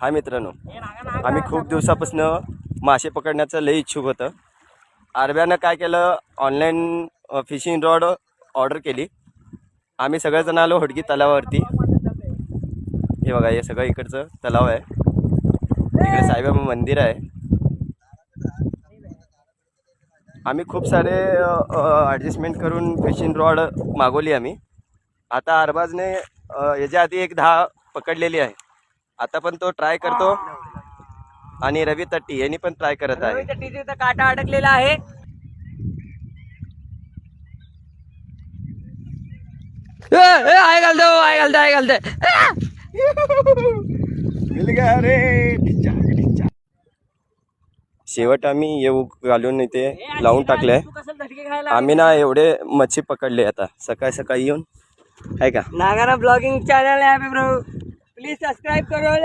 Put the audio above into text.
हाय मित्रांनो. आम्ही खूप दिवसापासून मासे पकडण्याचं लय इच्छुक होतं. आरब्यानं काय केलं ऑनलाईन फिशिंग रॉड ऑर्डर केली. आम्ही सगळेजण आलो होडगी तलावावरती. हे बघा हे सगळं इकडचं तलाव आहे. इकडे साईबाबा मंदिर आहे. आम्ही खूप सारे ॲडजस्टमेंट करून फिशिंग रॉड मागवली आम्ही. आता अरबाजने याच्या आधी एक दहा पकडलेली आहे. आता पण तो ट्राय करतो. आणि रवी तट्टी यांनी पण ट्राय करत आहे. तिथे काटा अडकलेला आहे. आय घालतो आय घालतो आय घालतो. शेवट आम्ही येऊ घालून इथे लावून टाकलंय. आम्ही ना एवढे मच्छी पकडले आता. सकाळी सकाळी येऊन. आहे का? नागाना ब्लॉगिंग चॅनल आहे Please subscribe to Rola.